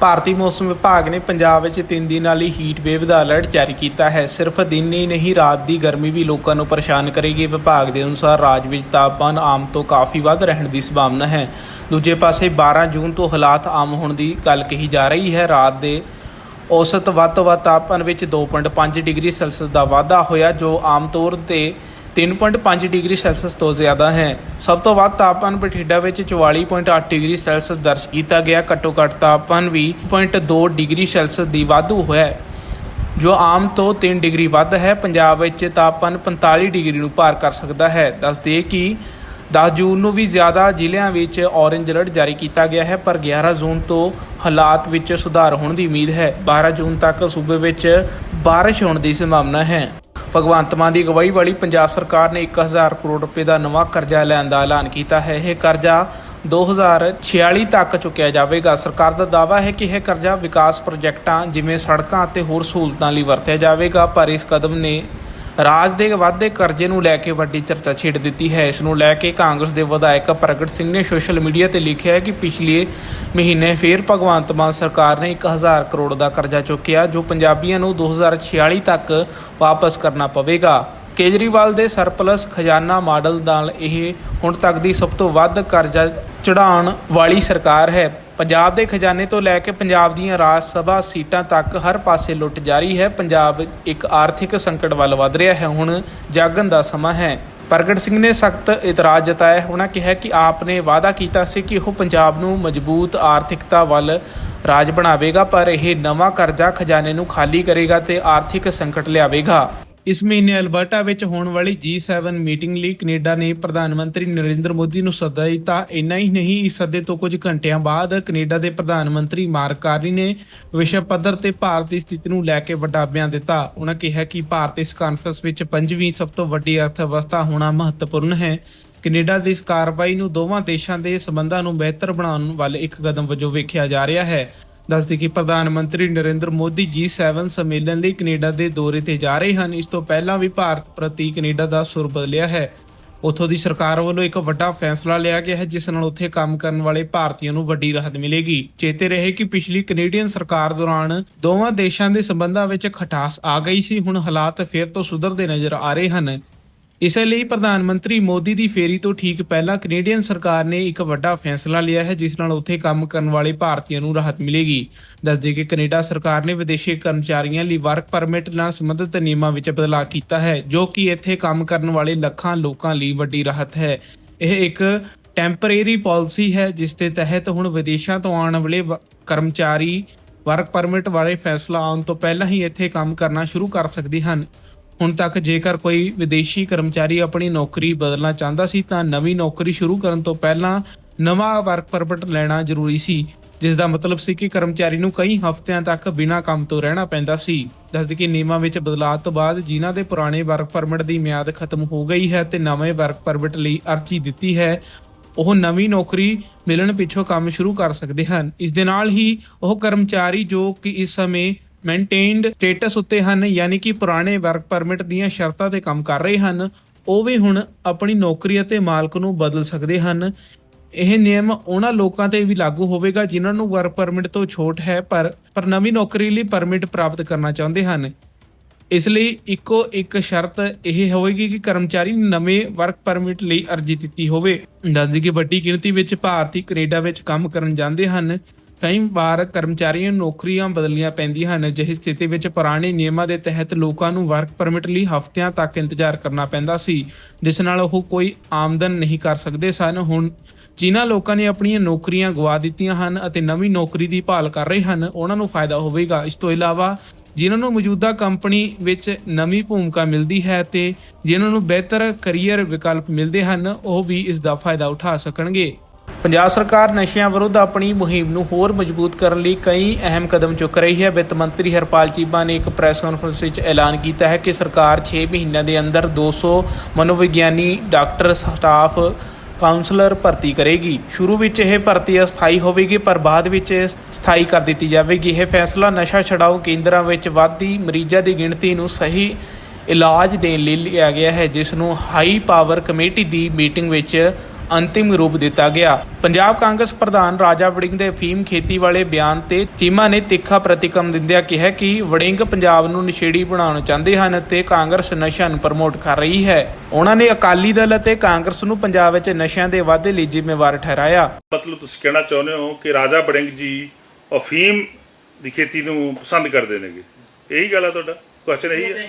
ਭਾਰਤੀ ਮੌਸਮ ਵਿਭਾਗ ਨੇ ਪੰਜਾਬ ਵਿੱਚ 3 ਦਿਨਾਂ ਲਈ ਹੀਟ ਵੇਵ ਦਾ ਅਲਰਟ ਜਾਰੀ ਕੀਤਾ ਹੈ। ਸਿਰਫ ਦਿਨ ਹੀ ਨਹੀਂ, ਰਾਤ ਦੀ ਗਰਮੀ ਵੀ ਲੋਕਾਂ ਨੂੰ ਪਰੇਸ਼ਾਨ ਕਰੇਗੀ। ਵਿਭਾਗ ਦੇ ਅਨੁਸਾਰ ਰਾਜ ਵਿੱਚ ਤਾਪਮਾਨ ਆਮ ਤੋਂ ਕਾਫੀ ਵੱਧ ਰਹਿਣ ਦੀ ਸੰਭਾਵਨਾ ਹੈ। ਦੂਜੇ ਪਾਸੇ 12 ਜੂਨ ਤੋਂ ਹਾਲਾਤ ਆਮ ਹੋਣ ਦੀ ਗੱਲ ਕਹੀ ਜਾ ਰਹੀ ਹੈ। ਰਾਤ ਦੇ ਔਸਤ ਵੱਧ ਤੋਂ ਵੱਧ ਤਾਪਮਾਨ ਵਿੱਚ 2.5 ਡਿਗਰੀ ਸੈਲਸੀਅਸ ਦਾ ਵਾਧਾ ਹੋਇਆ, ਜੋ ਆਮ ਤੌਰ ਤੇ 3.5 ਡਿਗਰੀ ਸੈਲਸੀਅਸ ਤੋਂ ਜ਼ਿਆਦਾ ਹੈ। ਸਭ ਤੋਂ ਵੱਧ ਤਾਪਮਾਨ ਬਠਿੰਡਾ ਵਿੱਚ 44.8 ਡਿਗਰੀ ਸੈਲਸੀਅਸ ਦਰਜ ਕੀਤਾ ਗਿਆ। ਘੱਟੋ ਘੱਟ ਤਾਪਮਾਨ ਵੀ 0.2 ਡਿਗਰੀ ਸੈਲਸੀਅਸ ਦੀ ਵਾਧੂ ਹੋਇਆ ਜੋ ਆਮ ਤੋਂ 3 ਡਿਗਰੀ ਵੱਧ ਹੈ। ਪੰਜਾਬ ਵਿੱਚ ਤਾਪਮਾਨ 45 ਡਿਗਰੀ ਨੂੰ ਪਾਰ ਕਰ ਸਕਦਾ ਹੈ। ਦੱਸਦੇ ਕਿ 10 ਜੂਨ ਨੂੰ ਵੀ ਜ਼ਿਆਦਾ ਜ਼ਿਲ੍ਹਿਆਂ ਵਿੱਚ ਔਰੇਂਜ ਅਲਰਟ ਜਾਰੀ ਕੀਤਾ ਗਿਆ ਹੈ, ਪਰ 11 ਜੂਨ ਤੋਂ ਹਾਲਾਤ ਵਿੱਚ ਸੁਧਾਰ ਹੋਣ ਦੀ ਉਮੀਦ ਹੈ। 12 ਜੂਨ ਤੱਕ ਸੂਬੇ ਵਿੱਚ ਬਾਰਿਸ਼ ਹੋਣ ਦੀ ਸੰਭਾਵਨਾ ਹੈ। ਭਗਵੰਤ ਮਾਨ ਦੀ ਅਗਵਾਈ ਵਾਲੀ ਪੰਜਾਬ ਸਰਕਾਰ ਨੇ 1000 ਕਰੋੜ ਰੁਪਏ ਦਾ ਨਵਾਂ ਕਰਜ਼ਾ ਲੈਣ ਦਾ ਐਲਾਨ ਕੀਤਾ ਹੈ। ਇਹ ਕਰਜ਼ਾ 2046 ਤੱਕ ਚੁੱਕਿਆ ਜਾਵੇਗਾ। ਸਰਕਾਰ ਦਾ ਦਾਅਵਾ ਹੈ ਕਿ ਇਹ ਕਰਜ਼ਾ ਵਿਕਾਸ ਪ੍ਰੋਜੈਕਟਾਂ, ਜਿਵੇਂ ਸੜਕਾਂ ਅਤੇ ਹੋਰ ਸਹੂਲਤਾਂ ਲਈ ਵਰਤਿਆ ਜਾਵੇਗਾ, ਪਰ ਇਸ ਕਦਮ ਨੇ ਰਾਜ ਦੇ ਵਾਧੇ ਕਰਜ਼ੇ ਨੂੰ ਲੈ ਕੇ ਵੱਡੀ ਚਰਚਾ ਛੇੜ ਦਿੱਤੀ ਹੈ। ਇਸ ਨੂੰ ਲੈ ਕੇ ਕਾਂਗਰਸ ਦੇ ਵਿਧਾਇਕ ਪ੍ਰਗਟ ਸਿੰਘ ਨੇ ਸੋਸ਼ਲ ਮੀਡੀਆ ਤੇ ਲਿਖਿਆ ਹੈ ਕਿ ਪਿਛਲੇ ਮਹੀਨੇ ਫੇਰ ਭਗਵੰਤ ਮਾਨ ਸਰਕਾਰ ਨੇ 1000 ਕਰੋੜ ਦਾ ਕਰਜ਼ਾ ਚੁੱਕਿਆ, ਜੋ ਪੰਜਾਬੀਆਂ ਨੂੰ 2046 ਤੱਕ ਵਾਪਸ ਕਰਨਾ ਪਵੇਗਾ। ਕੇਜਰੀਵਾਲ ਦੇ ਸਰਪਲਸ ਖਜ਼ਾਨਾ ਮਾਡਲ ਨਾਲ ਇਹ ਹੁਣ ਤੱਕ ਦੀ ਸਭ ਤੋਂ ਵੱਧ ਕਰਜ਼ਾ ਚੜਾਉਣ ਵਾਲੀ ਸਰਕਾਰ ਹੈ। ਪੰਜਾਬ ਦੇ ਖਜ਼ਾਨੇ ਤੋਂ ਲੈ ਕੇ ਪੰਜਾਬ ਦੀਆਂ ਰਾਜ ਸਭਾ ਸੀਟਾਂ ਤੱਕ ਹਰ ਪਾਸੇ ਲੁੱਟ ਜਾਰੀ ਹੈ। ਪੰਜਾਬ ਇੱਕ ਆਰਥਿਕ ਸੰਕਟ ਵੱਲ ਵਧ ਰਿਹਾ ਹੈ। ਹੁਣ ਜਾਗਣ ਦਾ ਸਮਾਂ ਹੈ। ਪ੍ਰਗਟ ਸਿੰਘ ਨੇ ਸਖਤ ਇਤਰਾਜ਼ ਜਤਾਇਆ ਉਹਨਾਂ ਕਿਹਾ ਕਿ ਆਪ ਨੇ ਵਾਅਦਾ ਕੀਤਾ ਸੀ ਕਿ ਉਹ ਪੰਜਾਬ ਨੂੰ ਮਜ਼ਬੂਤ ਆਰਥਿਕਤਾ ਵੱਲ ਰਾਜ ਬਣਾਵੇਗਾ, ਪਰ ਇਹ ਨਵਾਂ ਕਰਜ਼ਾ ਖਜ਼ਾਨੇ ਨੂੰ ਖਾਲੀ ਕਰੇਗਾ ਤੇ ਆਰਥਿਕ ਸੰਕਟ ਲਿਆਵੇਗਾ। ਇਸ ਮਹੀਨੇ ਅਲਬਰਟਾ ਵਿੱਚ ਹੋਣ ਵਾਲੀ G7 ਮੀਟਿੰਗ ਲਈ ਕੈਨੇਡਾ ਨੇ ਪ੍ਰਧਾਨ ਮੰਤਰੀ ਨਰਿੰਦਰ ਮੋਦੀ ਨੂੰ ਸੱਦਾ ਦਿੱਤਾ। ਇੰਨਾ ਹੀ ਨਹੀਂ, ਇਸ ਸੱਦੇ ਤੋਂ ਕੁਝ ਘੰਟਿਆਂ ਬਾਅਦ ਕੈਨੇਡਾ ਦੇ ਪ੍ਰਧਾਨ ਮੰਤਰੀ ਮਾਰਕ ਕਾਰਨੀ ਨੇ ਵਿਸ਼ਵ ਪੱਧਰ ਤੇ ਭਾਰਤ ਦੀ ਸਥਿਤੀ ਨੂੰ ਲੈ ਕੇ ਵੱਡਾ ਬਿਆਨ ਦਿੱਤਾ। ਉਹਨਾਂ ਕਿਹਾ ਕਿ ਭਾਰਤ ਇਸ ਕਾਨਫਰੰਸ ਵਿੱਚ ਪੰਜਵੀਂ ਸਭ ਤੋਂ ਵੱਡੀ ਅਰਥ ਵਿਵਸਥਾ ਹੋਣਾ ਮਹੱਤਵਪੂਰਨ ਹੈ। ਕੈਨੇਡਾ ਦੀ ਇਸ ਕਾਰਵਾਈ ਨੂੰ ਦੋਵਾਂ ਦੇਸ਼ਾਂ ਦੇ ਸਬੰਧਾਂ ਨੂੰ ਬਿਹਤਰ ਬਣਾਉਣ ਵੱਲ ਇੱਕ ਕਦਮ ਵਜੋਂ ਵੇਖਿਆ ਜਾ ਰਿਹਾ ਹੈ। ਦੱਸਦੇ ਕਿ ਪ੍ਰਧਾਨ ਮੰਤਰੀ ਨਰਿੰਦਰ ਮੋਦੀ G7 ਸੰਮੇਲਨ ਲਈ ਕੈਨੇਡਾ ਦੇ ਦੌਰੇ ਤੇ ਜਾ ਰਹੇ ਹਨ। ਇਸ ਤੋਂ ਪਹਿਲਾਂ ਵੀ ਭਾਰਤ ਪ੍ਰਤੀ ਕੈਨੇਡਾ ਦਾ ਸੁਰ ਬਦਲਿਆ ਹੈ। ਉੱਥੋਂ ਦੀ ਸਰਕਾਰ ਵੱਲੋਂ ਇੱਕ ਵੱਡਾ ਫੈਸਲਾ ਲਿਆ ਗਿਆ ਹੈ, ਜਿਸ ਨਾਲ ਉੱਥੇ ਕੰਮ ਕਰਨ ਵਾਲੇ ਭਾਰਤੀਆਂ ਨੂੰ ਵੱਡੀ ਰਾਹਤ ਮਿਲੇਗੀ। ਚੇਤੇ ਰਹੇ ਕਿ ਪਿਛਲੀ ਕੈਨੇਡੀਅਨ ਸਰਕਾਰ ਦੌਰਾਨ ਦੋਵਾਂ ਦੇਸ਼ਾਂ ਦੇ ਸਬੰਧਾਂ ਵਿੱਚ ਖਟਾਸ ਆ ਗਈ ਸੀ। ਹੁਣ ਹਾਲਾਤ ਫਿਰ ਤੋਂ ਸੁਧਰਦੇ ਨਜ਼ਰ ਆ ਰਹੇ ਹਨ। ਇਸੇ ਲਈ ਪ੍ਰਧਾਨ ਮੰਤਰੀ ਮੋਦੀ ਦੀ ਫੇਰੀ ਤੋਂ ਠੀਕ ਪਹਿਲਾਂ ਕੈਨੇਡੀਅਨ ਸਰਕਾਰ ਨੇ ਇੱਕ ਵੱਡਾ ਫੈਸਲਾ ਲਿਆ ਹੈ, ਜਿਸ ਨਾਲ ਉੱਥੇ ਕੰਮ ਕਰਨ ਵਾਲੇ ਭਾਰਤੀਆਂ ਨੂੰ ਰਾਹਤ ਮਿਲੇਗੀ। ਦੱਸਦੇ ਕਿ ਕੈਨੇਡਾ ਸਰਕਾਰ ਨੇ ਵਿਦੇਸ਼ੀ ਕਰਮਚਾਰੀਆਂ ਲਈ ਵਰਕ ਪਰਮਿਟ ਨਾਲ ਸੰਬੰਧਿਤ ਨਿਯਮਾਂ ਵਿੱਚ ਬਦਲਾਅ ਕੀਤਾ ਹੈ, ਜੋ ਕਿ ਇੱਥੇ ਕੰਮ ਕਰਨ ਵਾਲੇ ਲੱਖਾਂ ਲੋਕਾਂ ਲਈ ਵੱਡੀ ਰਾਹਤ ਹੈ। ਇਹ ਇੱਕ ਟੈਂਪਰੇਰੀ ਪਾਲਿਸੀ ਹੈ, ਜਿਸ ਦੇ ਤਹਿਤ ਹੁਣ ਵਿਦੇਸ਼ਾਂ ਤੋਂ ਆਉਣ ਵਾਲੇ ਵ- ਕਰਮਚਾਰੀ ਵਰਕ ਪਰਮਿਟ ਵਾਲੇ ਫੈਸਲਾ ਆਉਣ ਤੋਂ ਪਹਿਲਾਂ ਹੀ ਇੱਥੇ ਕੰਮ ਕਰਨਾ ਸ਼ੁਰੂ ਕਰ ਸਕਦੇ ਹਨ। ਹੁਣ ਤੱਕ ਜੇਕਰ ਕੋਈ ਵਿਦੇਸ਼ੀ ਕਰਮਚਾਰੀ ਆਪਣੀ ਨੌਕਰੀ ਬਦਲਣਾ ਚਾਹੁੰਦਾ ਸੀ ਤਾਂ ਨਵੀਂ ਨੌਕਰੀ ਸ਼ੁਰੂ ਕਰਨ ਤੋਂ ਪਹਿਲਾਂ ਨਵਾਂ ਵਰਕ ਪਰਮਿਟ ਲੈਣਾ ਜ਼ਰੂਰੀ ਸੀ, ਜਿਸ ਦਾ ਮਤਲਬ ਸੀ ਕਿ ਕਰਮਚਾਰੀ ਨੂੰ ਕਈ ਹਫ਼ਤਿਆਂ ਤੱਕ ਬਿਨਾਂ ਕੰਮ ਤੋਂ ਰਹਿਣਾ ਪੈਂਦਾ ਸੀ। ਦੱਸਦੇ ਕਿ ਨਿਯਮਾਂ ਵਿੱਚ ਬਦਲਾਅ ਤੋਂ ਬਾਅਦ ਜਿਨ੍ਹਾਂ ਦੇ ਪੁਰਾਣੇ ਵਰਕ ਪਰਮਿਟ ਦੀ ਮਿਆਦ ਖਤਮ ਹੋ ਗਈ ਹੈ ਤੇ ਨਵੇਂ ਵਰਕ ਪਰਮਿਟ ਲਈ ਅਰਜ਼ੀ ਦਿੱਤੀ ਹੈ, ਉਹ ਨਵੀਂ ਨੌਕਰੀ ਮਿਲਣ ਪਿੱਛੋਂ ਕੰਮ ਸ਼ੁਰੂ ਕਰ ਸਕਦੇ ਹਨ। ਇਸ ਦੇ ਨਾਲ ਹੀ ਉਹ ਕਰਮਚਾਰੀ ਜੋ ਕਿ ਇਸ ਸਮੇਂ ਮੇਨਟੇਨਡ ਸਟੇਟਸ ਉੱਤੇ ਹਨ, ਯਾਨੀ ਕਿ ਪੁਰਾਣੇ ਵਰਕ ਪਰਮਿਟ ਦੀਆਂ ਸ਼ਰਤਾਂ ਤੇ ਕੰਮ ਕਰ ਰਹੇ ਹਨ, ਉਹ ਵੀ ਹੁਣ ਆਪਣੀ ਨੌਕਰੀ ਅਤੇ ਮਾਲਕ ਨੂੰ ਬਦਲ ਸਕਦੇ ਹਨ। ਇਹ ਨਿਯਮ ਉਹਨਾਂ ਲੋਕਾਂ ਤੇ ਵੀ ਲਾਗੂ ਹੋਵੇਗਾ ਜਿਨ੍ਹਾਂ ਨੂੰ ਵਰਕ ਪਰਮਿਟ ਤੋਂ ਛੋਟ ਹੈ, ਪਰ ਪਰ ਨਵੀਂ ਨੌਕਰੀ ਲਈ ਪਰਮਿਟ ਪ੍ਰਾਪਤ ਕਰਨਾ ਚਾਹੁੰਦੇ ਹਨ। ਇਸ ਲਈ ਇੱਕੋ ਇੱਕ ਸ਼ਰਤ ਇਹ ਹੋਵੇਗੀ ਕਿ ਕਰਮਚਾਰੀ ਨੇ ਨਵੇਂ ਵਰਕ ਪਰਮਿਟ ਲਈ ਅਰਜ਼ੀ ਦਿੱਤੀ ਹੋਵੇ। ਦੱਸਦੀ ਕਿ ਵੱਡੀ ਗਿਣਤੀ ਵਿੱਚ ਭਾਰਤੀ ਕੈਨੇਡਾ ਵਿੱਚ ਕੰਮ ਕਰਨ ਜਾਂਦੇ ਹਨ। ਕਈ ਵਾਰ ਕਰਮਚਾਰੀਆਂ ਨੂੰ ਨੌਕਰੀਆਂ ਬਦਲਣੀਆਂ ਪੈਂਦੀਆਂ ਹਨ, ਅਜਿਹੀ ਸਥਿਤੀ ਵਿੱਚ ਪੁਰਾਣੇ ਨਿਯਮਾਂ ਦੇ ਤਹਿਤ ਲੋਕਾਂ ਨੂੰ ਵਰਕ ਪਰਮਿਟ ਲਈ ਹਫ਼ਤਿਆਂ ਤੱਕ ਇੰਤਜ਼ਾਰ ਕਰਨਾ ਪੈਂਦਾ ਸੀ, ਜਿਸ ਨਾਲ ਉਹ ਕੋਈ ਆਮਦਨ ਨਹੀਂ ਕਰ ਸਕਦੇ ਸਨ। ਹੁਣ ਜਿਨ੍ਹਾਂ ਲੋਕਾਂ ਨੇ ਆਪਣੀਆਂ ਨੌਕਰੀਆਂ ਗਵਾ ਦਿੱਤੀਆਂ ਹਨ ਅਤੇ ਨਵੀਂ ਨੌਕਰੀ ਦੀ ਭਾਲ ਕਰ ਰਹੇ ਹਨ, ਉਹਨਾਂ ਨੂੰ ਫਾਇਦਾ ਹੋਵੇਗਾ। ਇਸ ਤੋਂ ਇਲਾਵਾ ਜਿਨ੍ਹਾਂ ਨੂੰ ਮੌਜੂਦਾ ਕੰਪਨੀ ਵਿੱਚ ਨਵੀਂ ਭੂਮਿਕਾ ਮਿਲਦੀ ਹੈ ਤੇ ਜਿਨ੍ਹਾਂ ਨੂੰ ਬਿਹਤਰ ਕੈਰੀਅਰ ਵਿਕਲਪ ਮਿਲਦੇ ਹਨ, ਉਹ ਵੀ ਇਸ ਦਾ ਫਾਇਦਾ ਉਠਾ ਸਕਣਗੇ। ਪੰਜਾਬ ਸਰਕਾਰ ਨਸ਼ਿਆਂ ਵਿਰੁੱਧ ਆਪਣੀ ਮੁਹਿੰਮ ਨੂੰ ਹੋਰ ਮਜ਼ਬੂਤ ਕਰਨ ਲਈ ਕਈ ਅਹਿਮ ਕਦਮ ਚੁੱਕ ਰਹੀ ਹੈ। ਵਿੱਤ ਮੰਤਰੀ ਹਰਪਾਲ ਚੀਬਾ ਨੇ ਇੱਕ ਪ੍ਰੈਸ ਕਾਨਫਰੰਸ ਵਿੱਚ ਐਲਾਨ ਕੀਤਾ ਹੈ ਕਿ ਸਰਕਾਰ 6 ਮਹੀਨਿਆਂ ਦੇ ਅੰਦਰ 200 ਮਨੋਵਿਗਿਆਨੀ ਡਾਕਟਰ, ਸਟਾਫ, ਕਾਉਂਸਲਰ ਭਰਤੀ ਕਰੇਗੀ। ਸ਼ੁਰੂ ਵਿੱਚ ਇਹ ਭਰਤੀ ਅਸਥਾਈ ਹੋਵੇਗੀ, ਪਰ ਬਾਅਦ ਵਿੱਚ ਇਹ ਸਥਾਈ ਕਰ ਦਿੱਤੀ ਜਾਵੇਗੀ। ਇਹ ਫੈਸਲਾ ਨਸ਼ਾ ਛਡਾਊ ਕੇਂਦਰਾਂ ਵਿੱਚ ਵੱਧਦੀ ਮਰੀਜ਼ਾਂ ਦੀ ਗਿਣਤੀ ਨੂੰ ਸਹੀ ਇਲਾਜ ਦੇਣ ਲਈ ਲਿਆ ਗਿਆ ਹੈ, ਜਿਸ ਨੂੰ ਹਾਈ ਪਾਵਰ ਕਮੇਟੀ ਦੀ ਮੀਟਿੰਗ ਵਿੱਚ ਅੰਤਿਮ ਰੂਪ ਦਿੱਤਾ ਗਿਆ। ਪੰਜਾਬ ਕਾਂਗਰਸ ਪ੍ਰਧਾਨ ਰਾਜਾ ਵੜਿੰਗ ਦੇ ਫੀਮ ਖੇਤੀ ਵਾਲੇ ਬਿਆਨ ਤੇ ਚੀਮਾ ਨੇ ਤਿੱਖਾ ਪ੍ਰਤੀਕਰਮ ਦਿੰਦਿਆਂ ਕਿਹਾ ਕਿ ਵੜਿੰਗ ਪੰਜਾਬ ਨੂੰ ਨਸ਼ੇੜੀ ਬਣਾਉਣਾ ਚਾਹੁੰਦੇ ਹਨ ਤੇ ਕਾਂਗਰਸ ਨਸ਼ਿਆਂ ਨੂੰ ਪ੍ਰਮੋਟ ਕਰ ਰਹੀ ਹੈ। ਉਹਨਾਂ ਨੇ ਅਕਾਲੀ ਦਲ ਅਤੇ ਕਾਂਗਰਸ ਨੂੰ ਪੰਜਾਬ ਵਿੱਚ ਨਸ਼ਿਆਂ ਦੇ ਵਾਧੇ ਲਈ ਜ਼ਿੰਮੇਵਾਰ ਠਹਿਰਾਇਆ। ਮਤਲਬ ਤੁਸੀਂ ਕਹਿਣਾ ਚਾਹੁੰਦੇ ਹੋ ਕਿ ਰਾਜਾ ਬੜਿੰਗ ਜੀ ਅਫੀਮ ਦੀ ਖੇਤੀ ਨੂੰ ਪਸੰਦ ਕਰਦੇ ਨੇਗੇ। ਇਹੀ ਗੱਲ ਹੈ ਤੁਹਾਡਾ? ਕੁਐਸਚਨ ਇਹੀ ਹੈ?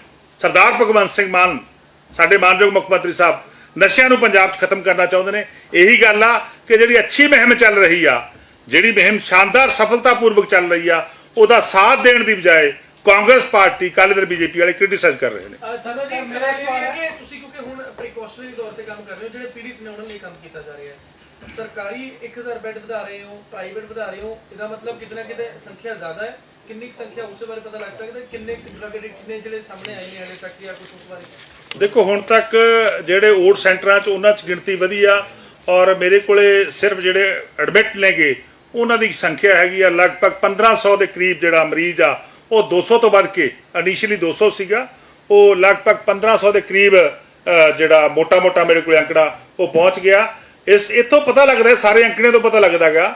ਸਰਦਾਰ ਭਗਵੰਤ ਸਿੰਘ ਮਾਨ, ਸਾਡੇ ਮਾਨਯੋਗ ਮੁੱਖ ਮੰਤਰੀ ਸਾਹਿਬ, ਨਸ਼ਿਆਂ ਨੂੰ ਪੰਜਾਬ 'ਚ ਖਤਮ ਕਰਨਾ ਚਾਹੁੰਦੇ ਨੇ। ਇਹੀ ਗੱਲ ਆ ਕਿ ਜਿਹੜੀ ਅੱਛੀ ਮੁਹਿੰਮ ਚੱਲ ਰਹੀ ਆ, ਜਿਹੜੀ ਮੁਹਿੰਮ ਸ਼ਾਨਦਾਰ ਸਫਲਤਾਪੂਰਵਕ ਚੱਲ ਰਹੀ ਆ, ਉਹਦਾ ਸਾਥ ਦੇਣ ਦੀ ਬਜਾਏ ਕਾਂਗਰਸ ਪਾਰਟੀ ਕਾਲੀ ਦਲ ਬੀਜੇਪੀ ਵਾਲੇ ਕ੍ਰਿਟਿਸਾਈਜ਼ ਕਰ ਰਹੇ ਨੇ। ਸਾਡਾ ਸਰ ਮੇਰਾ ਇਹ ਸਵਾਲ ਹੈ ਕਿ ਤੁਸੀਂ ਕਿਉਂਕਿ ਹੁਣ ਪ੍ਰੀਕਾਸ਼ਨਰੀ ਤੌਰ ਤੇ ਕੰਮ ਕਰ ਰਹੇ ਹੋ, ਜਿਹੜੇ ਪੀੜਿਤ ਨੇ ਉਹਨਾਂ ਲਈ ਕੰਮ ਕੀਤਾ ਜਾ ਰਿਹਾ ਹੈ। ਸਰਕਾਰੀ 1000 ਬੈੱਡ ਵਧਾ ਰਹੇ ਹੋ ਪ੍ਰਾਈਵੇਟ ਵਧਾ ਰਹੇ ਹੋ, ਇਹਦਾ ਮਤਲਬ ਕਿਤਨਾ ਕਿਤੇ ਸੰਖਿਆ ਜ਼ਿਆਦਾ ਹੈ। ਕਿੰਨੀ ਕੁ ਸੰਖਿਆ ਉਸੇ ਬਾਰੇ ਪਤਾ ਲੱਗ ਸਕਦਾ? ਕਿੰਨੇ ਡਰਗ ਐਡਿਕਟ ਨੇ ਜਿਹੜੇ ਸਾਹਮਣੇ ਆਏ ਨੇ ਹਲੇ ਤੱਕ ਜਾਂ ਕੁਝ ਉਸ ਬਾਰੇ? ਦੇਖੋ, ਹੁਣ ਤੱਕ ਜਿਹੜੇ ਓਟ ਸੈਂਟਰਾਂ 'ਚ ਉਹਨਾਂ 'ਚ ਗਿਣਤੀ ਵਧੀ ਆ ਔਰ ਮੇਰੇ ਕੋਲੇ ਸਿਰਫ ਜਿਹੜੇ ਐਡਮਿਟ ਨੇਗੇ, ਉਹਨਾਂ ਦੀ ਸੰਖਿਆ ਹੈਗੀ ਆ ਲਗਭਗ 1500 ਦੇ ਕਰੀਬ ਜਿਹੜਾ ਮਰੀਜ਼ ਆ, ਉਹ 200 ਤੋਂ ਵੱਧ ਕੇ ਇਨੀਸ਼ੀਅਲੀ 200 ਸੀਗਾ, ਉਹ ਲਗਭਗ 1500 ਦੇ ਕਰੀਬ ਜਿਹੜਾ ਮੋਟਾ-ਮੋਟਾ ਮੇਰੇ ਕੋਲ ਅੰਕੜਾ, ਉਹ ਪਹੁੰਚ ਗਿਆ। ਇਸ, ਇੱਥੋਂ ਪਤਾ ਲੱਗਦਾ, ਸਾਰੇ ਅੰਕੜੇ ਤੋਂ ਪਤਾ ਲੱਗਦਾਗਾ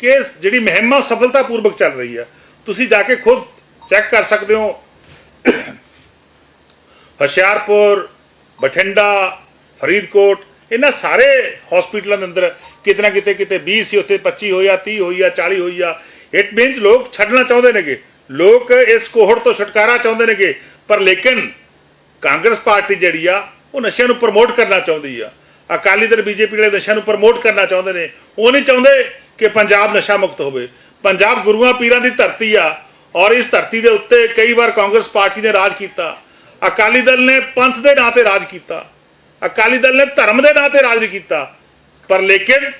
ਕਿ ਜਿਹੜੀ ਮੁਹਿੰਮ ਆ ਸਫਲਤਾਪੂਰਵਕ ਚੱਲ ਰਹੀ ਆ। ਤੁਸੀਂ ਜਾ ਕੇ ਖੁਦ ਚੈੱਕ ਕਰ ਸਕਦੇ ਹੋ। ਹੁਸ਼ਿਆਰਪੁਰ, ਬਠਿੰਡਾ, ਫਰੀਦਕੋਟ, ਇਹਨਾਂ ਸਾਰੇ ਹਸਪੀਟਲਾਂ ਦੇ ਅੰਦਰ ਕਿਤੇ ਨਾ ਕਿਤੇ ਕਿਤੇ 20 ਸੀ, ਉੱਥੇ 25 ਹੋਈ ਆ 30 ਹੋਈ 40 ਹੋਈ ਆ। ਇਟ ਮੀਨਸ ਲੋਕ ਛੱਡਣਾ ਚਾਹੁੰਦੇ ਨੇਗੇ। ਲੋਕ ਇਸ ਕੋਹੜ ਤੋਂ ਛੁਟਕਾਰਾ ਚਾਹੁੰਦੇ ਨੇਗੇ। ਪਰ ਲੇਕਿਨ ਕਾਂਗਰਸ ਪਾਰਟੀ ਜਿਹੜੀ ਆ, ਉਹ ਨਸ਼ਿਆਂ ਨੂੰ ਪ੍ਰਮੋਟ ਕਰਨਾ ਚਾਹੁੰਦੀ ਆ। ਅਕਾਲੀ ਦਲ, ਬੀਜੇਪੀ ਵਾਲੇ ਨਸ਼ਿਆਂ ਨੂੰ ਪ੍ਰਮੋਟ ਕਰਨਾ ਚਾਹੁੰਦੇ ਨੇ। ਉਹ ਨਹੀਂ ਚਾਹੁੰਦੇ ਕਿ ਪੰਜਾਬ ਨਸ਼ਾ ਮੁਕਤ ਹੋਵੇ। ਪੰਜਾਬ ਗੁਰੂਆਂ ਪੀਰਾਂ ਦੀ ਧਰਤੀ ਆ ਔਰ ਇਸ ਧਰਤੀ ਦੇ ਉੱਤੇ ਕਈ ਵਾਰ ਕਾਂਗਰਸ ਪਾਰਟੀ ਨੇ ਰਾਜ ਕੀਤਾ। ਅਕਾਲੀ ਦਲ ਨੇ ਪੰਥ ਦੇ ਨਾਂ ਤੇ ਰਾਜ ਕੀਤਾ। ਅਕਾਲੀ ਦਲ ਨੇ ਧਰਮ ਦੇ ਨਾਂ ਤੇ ਰਾਜ ਨਹੀਂ ਕੀਤਾ। ਪਰ ਲੇਕਿਨ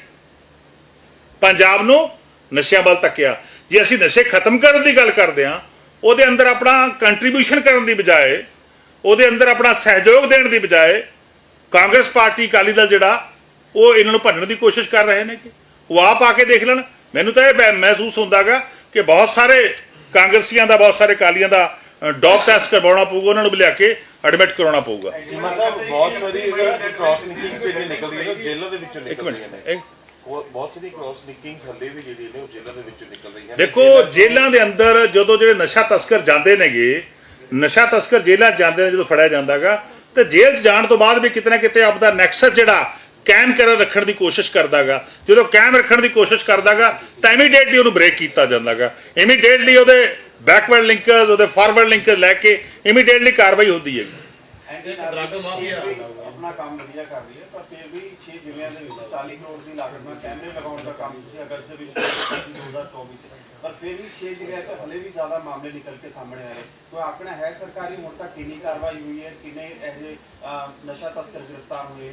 ਪੰਜਾਬ ਨੂੰ ਨਸ਼ਿਆਂ ਵੱਲ ਧੱਕਿਆ। ਜੇ ਅਸੀਂ ਨਸ਼ੇ ਖਤਮ ਕਰਨ ਦੀ ਗੱਲ ਕਰਦੇ ਹਾਂ, ਉਹਦੇ ਅੰਦਰ ਆਪਣਾ ਕੰਟਰੀਬਿਊਸ਼ਨ ਕਰਨ ਦੀ ਬਜਾਏ, ਉਹਦੇ ਅੰਦਰ ਆਪਣਾ ਸਹਿਯੋਗ ਦੇਣ ਦੀ ਬਜਾਏ, ਕਾਂਗਰਸ ਪਾਰਟੀ ਅਕਾਲੀ ਦਲ ਜਿਹੜਾ, ਉਹ ਇਹਨਾਂ ਨੂੰ ਭੰਨਣ ਦੀ ਕੋਸ਼ਿਸ਼ ਕਰ ਰਹੇ ਨੇ ਕਿ ਉਹ ਆਪ ਆ ਕੇ ਦੇਖ ਲੈਣ। ਮੈਨੂੰ ਤਾਂ ਇਹ ਮਹਿ- ਮਹਿਸੂਸ ਹੁੰਦਾਗਾ ਕਿ ਬਹੁਤ ਸਾਰੇ ਕਾਂਗਰਸੀਆਂ ਦਾ ਬਹੁਤ ਸਾਰੇ ਅਕਾਲੀਆਂ ਦਾ ਡੌਪ ਟੈਸਟ ਕਰਵਾਉਣਾ ਪਊਗਾ ਉਹਨਾਂ ਨੂੰ ਲਿਆ ਕੇ ਐਡਮਿਟ ਕਰਾਉਣਾ ਪਊਗਾ। ਚੀਮਾ ਸਾਹਿਬ ਬਹੁਤ ਸਾਰੀ ਅਗਰ ਕ੍ਰਾਸ ਨਿਕਿੰਗਸ ਜਿਹੜੀਆਂ ਨਿਕਲਦੀਆਂ ਨੇ ਉਹ ਜੇਲ੍ਹਾਂ ਦੇ ਵਿੱਚੋਂ ਇੱਕ ਨਿਕਲਦੀਆਂ ਮਿੰਟ ਨੇ। ਇੱਕ ਉਹ ਬਹੁਤ ਸਾਰੀ ਕ੍ਰਾਸ ਨਿਕਿੰਗਸ ਹੱਲੇ ਵੀ ਜਿਹੜੀਆਂ ਨੇ ਉਹ ਜੇਲ੍ਹਾਂ ਦੇ ਵਿੱਚੋਂ ਨਿਕਲ ਰਹੀਆਂ ਨੇ। ਦੇਖੋ ਜੇਲ੍ਹਾਂ ਦੇ ਅੰਦਰ ਜਦੋਂ ਜਿਹੜੇ ਨਸ਼ਾ ਤਸਕਰ ਜਾਂਦੇ ਨੇਗੇ ਨਸ਼ਾ ਤਸਕਰ ਜੇਲ੍ਹਾਂ ਜਾਂਦੇ ਨੇ ਜਦੋਂ ਫੜਿਆ ਜਾਂਦਾਗਾ ਤੇ ਜੇਲ੍ਹ 'ਚ ਜਾਣ ਤੋਂ ਬਾਅਦ ਵੀ ਕਿਤੇ ਨਾ ਕਿਤੇ ਆਪਦਾ ਨੈਕਸਸ ਜਿਹੜਾ ਕਾਇਮ ਕਰ ਰੱਖਣ ਦੀ ਕੋਸ਼ਿਸ਼ ਕਰਦਾਗਾ। ਜਦੋਂ ਕਾਇਮ ਰੱਖਣ ਦੀ ਕੋਸ਼ਿਸ਼ ਕਰਦਾਗਾ ਤਾਂ ਇਮੀਡੀਏਟਲੀ ਉਹਨੂੰ ਬ੍ਰੇਕ ਕੀਤਾ ਜਾਂਦਾਗਾ। ਇਮੀਡੀਏਟਲੀ ਉਹਦੇ ਬੈਕਵਰਡ ਲਿੰਕਰਸ ਉਹਦੇ ਫਾਰਵਰਡ ਲਿੰਕਰਸ ਲੈ ਕੇ ਇਮੀਡੀਏਟਲੀ ਕਾਰਵਾਈ ਹੁੰਦੀ ਹੈਗੀ। Drug mafia. ਆਪਣਾ ਕੰਮ ਵਧੀਆ ਕਰ ਰਹੀ ਹੈ ਪਰ ਫਿਰ ਵੀ 6 ਜ਼ਿਲ੍ਹਿਆਂ ਦੇ ਵਿੱਚ 40 ਕਰੋੜ ਦੀ ਲਾਗਤ ਨਾਲ ਕੈਮਰੇ ਲਗਾਉਣ ਦਾ ਕੰਮ ਤੁਸੀਂ ਅਗਸਤ ਦੇ ਵਿੱਚ ਸ਼ੁਰੂ ਕੀਤਾ ਸੀ 2024 ਚ। ਪਰ ਫਿਰ ਵੀ 6 ਜ਼ਿਲ੍ਹਿਆਂ 'ਚ ਹਲੇ ਵੀ ਜ਼ਿਆਦਾ ਮਾਮਲੇ ਨਿਕਲ ਕੇ ਸਾਹਮਣੇ ਆ ਰਹੇ। ਤਾਂ ਆਕਣਾ ਹੈ ਸਰਕਾਰੀ ਹੁਣ ਤੱਕ ਕਿੰਨੀ ਕਾਰਵਾਈ ਹੋਈ ਹੈ ਕਿੰਨੇ ਇਹੋ ਨਸ਼ਾ ਤਸਕਰ ਗ੍ਰਿਫਤਾਰ ਹੋਏ?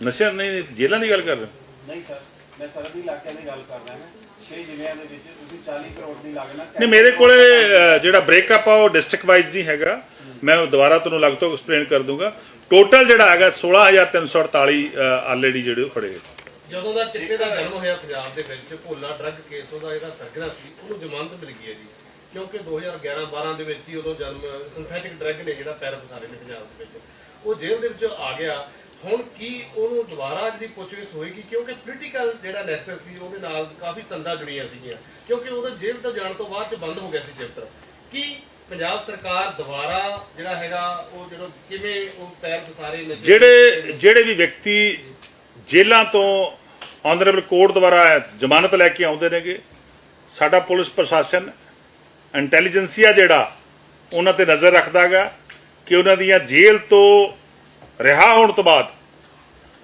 ਨਸ਼ਾ ਨਹੀਂ ਜੇਲ੍ਹਾਂ ਦੀ ਗੱਲ ਕਰ ਰਹੇ ਹੋ? ਨਹੀਂ ਸਰ ਮੈਂ ਸਰਹੱਦੀ ਇਲਾਕਿਆਂ ਦੀ ਗੱਲ ਕਰ ਰਿਹਾ ਹਾਂ। 6 ਜ਼ਿਲ੍ਹਿਆਂ ਦੇ ਵਿੱਚ ਤੁਸੀਂ 40 ਕਰੋੜ ਦੀ ਲਾਗਤ ਨਾਲ ਨਹੀਂ ਮੇਰੇ ਕੋਲੇ ਅ, ਜਿਹੜਾ ਬ੍ਰੇਕਅਪ ਆ ਉਹ ਡਿਸਟ੍ਰਿਕਟ ਵਾਈਜ਼ ਨਹੀਂ ਹੈਗਾ। ਮੈਂ ਉਹ ਦੁਬਾਰਾ ਤੁਹਾਨੂੰ ਲੱਗ ਤੋਂ ਐਕਸਪਲੇਨ ਕਰ ਦੂੰਗਾ। ਟੋਟਲ ਜਿਹੜਾ ਹੈਗਾ 16348 ਆਲਰੇਡੀ ਜਿਹੜੇ ਉਹ ਫੜੇ ਗਏ। ਜਦੋਂ ਦਾ ਚਿੱਟੇ ਦਾ ਜਨਮ ਹੋਇਆ ਪੰਜਾਬ ਦੇ ਵਿੱਚ ਭੋਲਾ ਡਰੱਗ ਕੇਸ ਉਹਦਾ ਜਿਹੜਾ ਸਰਗਨਾ ਸੀ ਉਹਨੂੰ ਜ਼ਮਾਨਤ ਮਿਲ ਗਈ ਹੈ ਜੀ। ਕਿਉਂਕਿ 2011-12 ਦੇ ਵਿੱਚ ਹੀ ਉਦੋਂ ਜਨਮ ਸਿੰਥੈਟਿਕ ਡਰੱਗ ਨੇ ਜਿਹੜਾ ਪੈਰ ਪਸਾਰੇ ਨੇ ਪੰਜਾਬ ਦੇ ਵਿੱਚ। ਉਹ ਜੇਲ੍ਹ ਦੇ ਵਿੱਚ ਆ ਗਿਆ। ਹੁਣ ਕੀ ਉਹਨੂੰ ਦੁਬਾਰਾ ਜਿਹੜੀ ਪੁੱਛਗਿੱਛ ਹੋਏਗੀ? ਕਿਉਂਕਿ ਪੋਲੀਟੀਕਲ ਜਿਹੜਾ ਨੈਸੈਸ ਸੀ ਉਹਦੇ ਨਾਲ ਕਾਫੀ ਤੰਦਾਂ ਜੁੜੀਆਂ ਸੀਗੀਆਂ। ਕਿਉਂਕਿ ਉਹਦਾ ਜੇਲ੍ਹ ਤੋਂ ਜਾਣ ਤੋਂ ਬਾਅਦ ਚ ਬੰਦ ਹੋ ਗਿਆ ਸੀ ਚੈਪਟਰ ਕੀ ਪੰਜਾਬ ਸਰਕਾਰ ਦੁਬਾਰਾ ਜਿਹੜਾ ਹੈਗਾ ਉਹ ਜਦੋਂ ਕਿਵੇਂ ਉਹ ਪੈਰ ਪਸਾਰੇ ਨਸ਼ੇ ਜਿਹੜੇ ਜਿਹੜੇ ਵੀ ਵਿਅਕਤੀ ਜੇਲ੍ਹਾਂ ਤੋਂ ਆਨਰੇਬਲ ਕੋਰਟ ਦੁਆਰਾ ਜ਼ਮਾਨਤ ਲੈ ਕੇ ਆਉਂਦੇ ਨੇਗੇ ਸਾਡਾ ਪੁਲਿਸ ਪ੍ਰਸ਼ਾਸਨ ਇੰਟੈਲੀਜੈਂਸੀਆ ਜਿਹੜਾ ਉਹਨਾਂ ਤੇ ਨਜ਼ਰ ਰੱਖਦਾਗਾ ਕਿ ਉਹਨਾਂ ਦੀਆਂ ਜੇਲ੍ਹ ਤੋਂ ਰਿਹਾ ਹੋਣ ਤੋਂ ਬਾਅਦ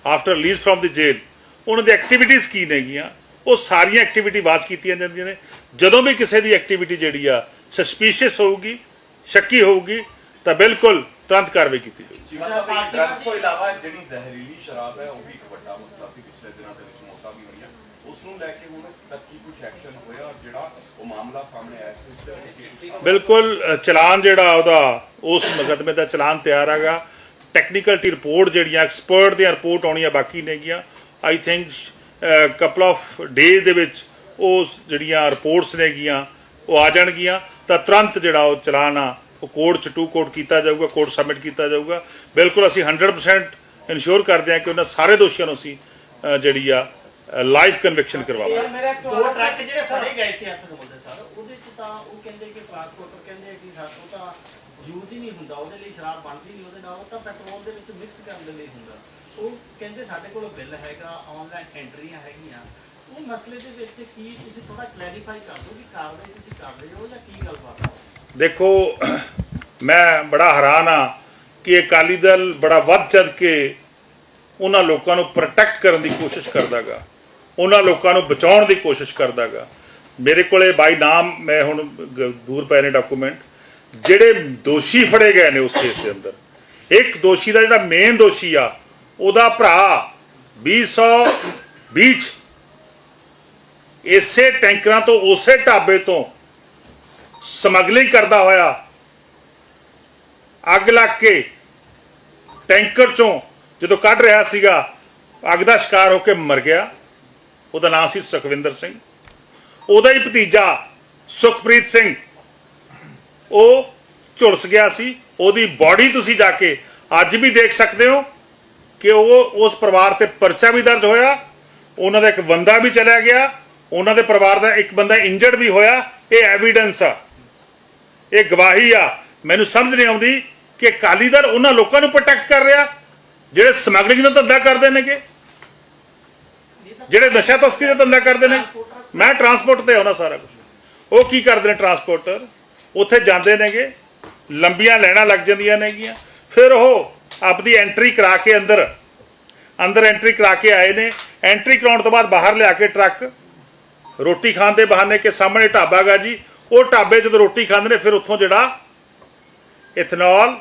ਆਫਟਰ ਰਿਲੀਜ਼ ਫਰਮ ਦੀ ਜੇਲ੍ਹ ਉਹਨਾਂ ਦੀ ਐਕਟੀਵਿਟੀਜ਼ ਕੀ ਨੇਗੀਆਂ ਉਹ ਸਾਰੀਆਂ ਐਕਟੀਵਿਟੀ ਬਾਤ ਕੀਤੀਆਂ ਜਾਂਦੀਆਂ ਨੇ। ਜਦੋਂ ਵੀ ਕਿਸੇ ਦੀ ਐਕਟੀਵਿਟੀ ਜਿਹੜੀ ਆ ਸਸਪੀਸ਼ੀਅਸ ਹੋਊਗੀ ਸ਼ੱਕੀ ਹੋਊਗੀ ਤਾਂ ਬਿਲਕੁਲ ਤੁਰੰਤ ਕਾਰਵਾਈ ਕੀਤੀ ਜਾਊਗੀ। ਡਰੱਗਸ ਤੋਂ ਇਲਾਵਾ ਜਿਹੜੀ ਜ਼ਹਿਰੀਲੀ ਸ਼ਰਾਬ ਹੈ ਉਹ ਵੀ ਇੱਕ ਵੱਡਾ ਮਸਲਾ ਸੀ ਪਿਛਲੇ ਦਿਨਾਂ ਉਸ ਨੂੰ ਲੈ ਕੇ ਹੁਣ ਤੱਕ ਕੀ ਕੁਝ ਐਕਸ਼ਨ ਹੋਇਆ ਔਰ ਜਿਹੜਾ ਉਹ ਮਾਮਲਾ ਸਾਹਮਣੇ ਆਇਆ ਸੀ ਉਸ ਦੇ ਉੱਤੇ ਕੀ ਕੁਛ ਬਿਲਕੁਲ ਚਲਾਨ ਜਿਹੜਾ ਉਹਦਾ ਉਸ ਮੁਕੱਦਮੇ ਦਾ ਚਲਾਨ ਤਿਆਰ ਹੈਗਾ। ਟੈਕਨੀਕਲ ਟੀ ਰਿਪੋਰਟ ਜਿਹੜੀਆਂ ਐਕਸਪਰਟ ਦੀਆਂ ਰਿਪੋਰਟ ਆਉਣੀਆਂ ਬਾਕੀ ਨੇਗੀਆਂ। I think couple of days ਦੇ ਵਿੱਚ ਉਹ ਜਿਹੜੀਆਂ ਰਿਪੋਰਟਸ ਨੇਗੀਆਂ ਉਹ ਆ ਜਾਣਗੀਆਂ। ਤਾਂ ਤੁਰੰਤ ਜਿਹੜਾ ਉਹ ਚਲਾਨ ਆ ਉਹ ਕੋਰਟ ਚ ਟੂ ਕੋਰਟ ਕੀਤਾ ਜਾਊਗਾ ਕੋਰਟ ਸਬਮਿਟ ਕੀਤਾ ਜਾਊਗਾ। ਬਿਲਕੁਲ ਅਸੀਂ 100% ਇਨਸ਼ੋਰ ਕਰਦੇ ਹਾਂ ਕਿ ਉਹਨਾਂ ਸਾਰੇ ਦੋਸ਼ੀਆਂ ਨੂੰ ਅਸੀਂ ਜਿਹੜੀ ਆ ਲਾਈਵ ਕਨਵਿਕਸ਼ਨ ਕਰਵਾਵਾਂਗੇ। ਦੋ ਟਰੱਕ ਜਿਹੜੇ ਫੜੇ ਗਏ ਸੀ ਅੱਠ ਨੰਬਰ ਸਰ ਉਹਦੇ ਚ ਤਾਂ ਉਹ ਕਹਿੰਦੇ ਕਿ ਟਰਾਂਸਪੋਰਟਰ ਕਹਿੰਦੇ ਕਿ ਸਾਥੋਂ ਤਾਂ ਯੂਜ਼ ਹੀ ਨਹੀਂ ਹੁੰਦਾ, ਉਹਦੇ ਲਈ ਸ਼ਰਾਬ ਬਣਦੀ ਨਹੀਂ, ਉਹਦੇ ਨਾਲ ਉਹ ਤਾਂ ਪੈਟਰੋਲ ਦੇ ਵਿੱਚ ਮਿਕਸ ਕਰਨ ਦੇ ਲਈ ਹੁੰਦਾ। ਉਹ ਕਹਿੰਦੇ ਸਾਡੇ ਕੋਲ ਬਿੱਲ ਹੈਗਾ ਆਨਲਾਈਨ ਐਂਟਰੀਆਂ ਹੈਗੀਆਂ। ਉਹ ਮਸਲੇ ਦੇ ਵਿੱਚ ਕੀ ਤੁਸੀਂ ਥੋੜਾ ਕਲੈਰੀਫਾਈ ਕਰ ਦਿਓ ਕਿ ਕਾਰਵਾਈ ਤੁਸੀਂ ਕਰ ਰਹੇ ਹੋ ਜਾਂ ਕੀ ਗੱਲਬਾਤ ਹੈ? ਦੇਖੋ, ਮੈਂ ਬੜਾ ਹੈਰਾਨ ਆ ਕਿ ਅਕਾਲੀ ਦਲ ਬੜਾ ਵੱਧ ਚੜ ਕੇ ਉਹਨਾਂ ਲੋਕਾਂ ਨੂੰ ਪ੍ਰੋਟੈਕਟ ਕਰਨ ਦੀ ਕੋਸ਼ਿਸ਼ ਕਰਦਾਗਾ। ਉਹਨਾਂ ਲੋਕਾਂ ਨੂੰ ਬਚਾਉਣ ਦੀ ਕੋਸ਼ਿਸ਼ ਕਰਦਾਗਾ। ਮੇਰੇ ਕੋਲੇ ਬਾਈ ਨਾਮ, ਮੈਂ ਹੁਣ ਦੂਰ ਪਏ ਨੇ ਡਾਕੂਮੈਂਟ ਜਿਹੜੇ ਦੋਸ਼ੀ ਫੜੇ ਗਏ ਨੇ ਉਸ ਕੇਸ ਦੇ ਅੰਦਰ। ਇੱਕ ਦੋਸ਼ੀ ਦਾ ਜਿਹੜਾ ਮੇਨ ਦੋਸ਼ੀ ਆ, ਉਹਦਾ ਭਰਾ 2020 ਚ ਇਸੇ ਟੈਂਕਰਾਂ ਤੋਂ, ਉਸੇ ਢਾਬੇ ਤੋਂ ਸਮਗਲਿੰਗ ਕਰਦਾ ਹੋਇਆ, ਅੱਗ ਲੱਗ ਕੇ ਟੈਂਕਰ ਚੋਂ ਜਦੋਂ ਕੱਢ ਰਿਹਾ ਸੀਗਾ, ਅੱਗ ਦਾ ਸ਼ਿਕਾਰ ਹੋ ਕੇ ਮਰ ਗਿਆ। ਉਹਦਾ ਨਾਮ ਸੀ ਸੁਖਵਿੰਦਰ ਸਿੰਘ। ਉਹਦਾ ਹੀ ਭਤੀਜਾ ਸੁਖਪ੍ਰੀਤ ਸਿੰਘ ਉਹ ਝੁਲਸ ਗਿਆ ਸੀ, ਉਹਦੀ ਬਾਡੀ ਤੁਸੀਂ ਜਾ ਕੇ ਅੱਜ ਵੀ ਦੇਖ ਸਕਦੇ ਹੋ ਕਿ ਉਹ ਉਸ ਪਰਿਵਾਰ ਤੇ ਪਰਚਾ ਵੀ ਦਰਜ ਹੋਇਆ, ਉਹਨਾਂ ਦਾ ਇੱਕ ਬੰਦਾ ਵੀ ਚਲਾ ਗਿਆ, ਉਹਨਾਂ ਦੇ ਪਰਿਵਾਰ ਦਾ ਇੱਕ ਬੰਦਾ ਇੰਜਰਡ ਵੀ ਹੋਇਆ, ਇਹ ਐਵੀਡੈਂਸ ਆ। ਇਹ ਗਵਾਹੀ ਆ। ਮੈਨੂੰ ਸਮਝ ਨਹੀਂ ਆਉਂਦੀ ਕਿ ਅਕਾਲੀ ਦਲ ਉਹਨਾਂ ਲੋਕਾਂ ਨੂੰ ਪ੍ਰੋਟੈਕਟ ਕਰ ਰਿਹਾ, ਜਿਹੜੇ ਸਮਗਲਿੰਗ ਦਾ ਧੰਦਾ ਕਰਦੇ ਨੇਗੇ, ਜਿਹੜੇ ਨਸ਼ਾ ਤਸਕਰੀ ਦਾ ਧੰਦਾ ਕਰਦੇ ਨੇ। ਮੈਂ ਟਰਾਂਸਪੋਰਟ ਤੇ ਆਉਣਾ ਸਾਰਾ ਕੁਝ ਉਹ ਕੀ ਕਰਦੇ ਨੇ ਟਰਾਂਸਪੋਰਟਰ ਉੱਥੇ ਜਾਂਦੇ ਨੇਗੇ, ਲੰਬੀਆਂ ਲੈਣਾ ਲੱਗ ਜਾਂਦੀਆਂ ਨੇਗੀਆਂ। ਫਿਰ ਉਹ ਆਪਦੀ ਐਂਟਰੀ ਕਰਾ ਕੇ ਅੰਦਰ ਅੰਦਰ ਐਂਟਰੀ ਕਰਾ ਕੇ ਆਏ ਨੇ। ਐਂਟਰੀ ਕਰਾਉਣ ਤੋਂ ਬਾਅਦ ਬਾਹਰ ਲਿਆ ਕੇ ਟਰੱਕ ਰੋਟੀ ਖਾਣ ਦੇ ਬਹਾਨੇ ਕਿ ਸਾਹਮਣੇ ਢਾਬਾ ਗਾ ਜੀ। ਉਹ ਢਾਬੇ ਜਦੋਂ ਰੋਟੀ ਖਾਂਦੇ ਨੇ, ਫਿਰ ਉੱਥੋਂ ਜਿਹੜਾ ਇਥਨੋਲ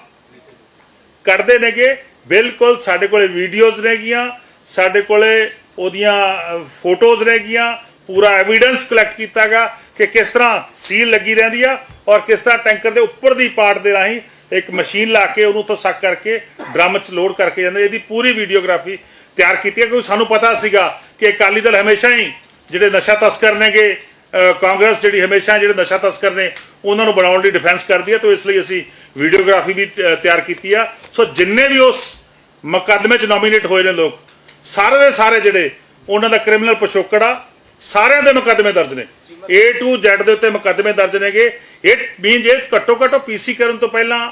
ਕੱਢਦੇ ਨੇਗੇ। ਬਿਲਕੁਲ ਸਾਡੇ ਕੋਲੇ ਵੀਡੀਓਜ਼ ਨੇਗੀਆਂ, ਸਾਡੇ ਕੋਲੇ ਉਹਦੀਆਂ ਫੋਟੋਜ਼ ਰਹਿ ਗਈਆਂ ਪੂਰਾ ਐਵੀਡੈਂਸ ਕਲੈਕਟ ਕੀਤਾਗਾ ਕਿ ਕਿਸ ਤਰ੍ਹਾਂ ਸੀਲ ਲੱਗੀ ਰਹਿੰਦੀ ਆ ਔਰ ਕਿਸ ਤਰ੍ਹਾਂ ਟੈਂਕਰ ਦੇ ਉੱਪਰ ਦੀ ਪਾਰਟ ਦੇ ਰਾਹੀਂ ਇੱਕ ਮਸ਼ੀਨ ਲਾ ਕੇ ਉਹਨੂੰ ਤੋਂ ਸੱਕ ਕਰਕੇ ਡਰਮ 'ਚ ਲੋਡ ਕਰਕੇ ਜਾਂਦੇ ਇਹਦੀ ਪੂਰੀ ਵੀਡੀਓਗ੍ਰਾਫੀ ਤਿਆਰ ਕੀਤੀ ਹੈ ਕਿਉਂਕਿ ਸਾਨੂੰ ਪਤਾ ਸੀਗਾ ਕਿ ਅਕਾਲੀ ਦਲ ਹਮੇਸ਼ਾ ਹੀ ਜਿਹੜੇ ਨਸ਼ਾ ਤਸਕਰ ਨੇਗੇ ਕਾਂਗਰਸ ਜਿਹੜੀ ਹਮੇਸ਼ਾ ਜਿਹੜੇ ਨਸ਼ਾ ਤਸਕਰ ਨੇ, ਉਹਨਾਂ ਨੂੰ ਬਣਾਉਣ ਲਈ ਡਿਫੈਂਸ ਕਰਦੀ ਹੈ ਤਾਂ ਇਸ ਲਈ ਅਸੀਂ ਵੀਡੀਓਗ੍ਰਾਫੀ ਵੀ ਤਿਆਰ ਕੀਤੀ ਆ। ਸੋ ਜਿੰਨੇ ਵੀ ਉਸ ਮੁਕੱਦਮੇ 'ਚ ਨੋਮੀਨੇਟ ਹੋਏ ਨੇ ਲੋਕ, ਸਾਰੇ ਦੇ ਸਾਰੇ ਜਿਹੜੇ, ਉਹਨਾਂ ਦਾ ਕ੍ਰਿਮੀਨਲ ਪਿਛੋਕੜ ਆ, ਸਾਰਿਆਂ ਦੇ ਮੁਕੱਦਮੇ ਦਰਜ ਨੇ। A to Z ਦੇ ਉੱਤੇ ਮੁਕੱਦਮੇ ਦਰਜ ਨੇਗੇ। ਇਹ ਮੀਨਸ ਇਹ ਘੱਟੋ ਘੱਟੋ ਪੀਸੀ ਕਰਨ ਤੋਂ ਪਹਿਲਾਂ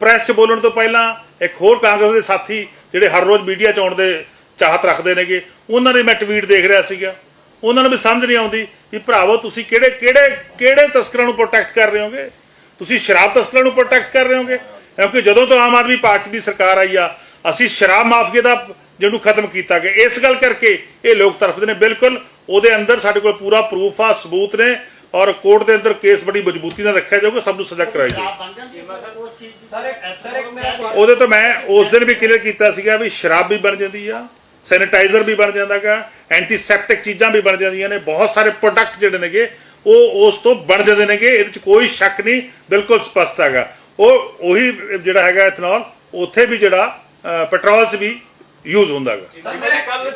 ਪ੍ਰੈਸ 'ਚ ਬੋਲਣ ਤੋਂ ਪਹਿਲਾਂ, ਇੱਕ ਹੋਰ ਕਾਂਗਰਸ ਦੇ ਸਾਥੀ ਜਿਹੜੇ ਹਰ ਰੋਜ਼ ਮੀਡੀਆ 'ਚ ਆਉਣ ਦੇ ਚਾਹਤ ਰੱਖਦੇ ਨੇਗੇ, ਉਹਨਾਂ ਨੇ ਮੈਂ ਟਵੀਟ ਦੇਖ ਰਿਹਾ ਸੀਗਾ। ਉਹਨਾਂ ਨੂੰ ਵੀ ਸਮਝ ਨਹੀਂ ਆਉਂਦੀ ਵੀ ਭਰਾਵੋ, ਤੁਸੀਂ ਕਿਹੜੇ ਕਿਹੜੇ ਕਿਹੜੇ ਤਸਕਰਾਂ ਨੂੰ ਪ੍ਰੋਟੈਕਟ ਕਰ ਰਹੇ ਹੋਗੇ? ਤੁਸੀਂ ਸ਼ਰਾਬ ਤਸਕਰਾਂ ਨੂੰ ਪ੍ਰੋਟੈਕਟ ਕਰ ਰਹੇ ਹੋਗੇ? ਕਿਉਂਕਿ ਜਦੋਂ ਤੋਂ ਆਮ ਆਦਮੀ ਪਾਰਟੀ ਦੀ ਸਰਕਾਰ ਆਈ ਆ, ਅਸੀਂ ਸ਼ਰਾਬ ਮਾਫੀਏ ਦਾ ਜਿਹਨੂੰ ਖਤਮ ਕੀਤਾ ਗਿਆ। ਇਸ ਗੱਲ ਕਰਕੇ ਇਹ ਲੋਕ ਤਰਫਦੇ ਨੇ। ਬਿਲਕੁਲ ਉਹਦੇ ਅੰਦਰ ਸਾਡੇ ਕੋਲ ਪੂਰਾ ਪ੍ਰੂਫ ਆ ਸਬੂਤ ਨੇ ਔਰ ਕੋਰਟ ਦੇ ਅੰਦਰ ਕੇਸ ਬੜੀ ਮਜ਼ਬੂਤੀ ਨਾਲ ਰੱਖਿਆ ਜਾਊਗਾ ਸਭ ਨੂੰ ਸਜ਼ਾ ਕਰਾਈ ਜਾਊਗੀ। ਉਹਦੇ ਤੋਂ ਮੈਂ ਉਸ ਦਿਨ ਵੀ ਕਲੀਅਰ ਕੀਤਾ ਸੀਗਾ ਵੀ ਸ਼ਰਾਬ ਵੀ ਬਣ ਜਾਂਦੀ ਆ ਸੈਨੀਟਾਈਜ਼ਰ ਵੀ ਬਣ ਜਾਂਦਾਗਾ ਐਂਟੀਸੈਪਟਿਕ ਚੀਜ਼ਾਂ ਵੀ ਬਣ ਜਾਂਦੀਆਂ ਨੇ ਬਹੁਤ ਸਾਰੇ ਪ੍ਰੋਡਕਟ ਜਿਹੜੇ ਨੇਗੇ ਉਹ ਉਸ ਤੋਂ ਬਣ ਜਾਂਦੇ ਨੇਗੇ ਇਹਦੇ ਚ ਕੋਈ ਸ਼ੱਕ ਨਹੀਂ ਬਿਲਕੁਲ ਸਪਸ਼ਟ ਹੈਗਾ। ਉਹ ਉਹੀ ਜਿਹੜਾ ਹੈਗਾ ਇਥਨੋਲ ਉੱਥੇ ਵੀ ਜਿਹੜਾ ਪੈਟਰੋਲ ਚ ਵੀ ਯੂਜ਼ ਹੁੰਦਾ ਹੈਗਾ ਸਰ ਮੇਰਾ ਕੱਲ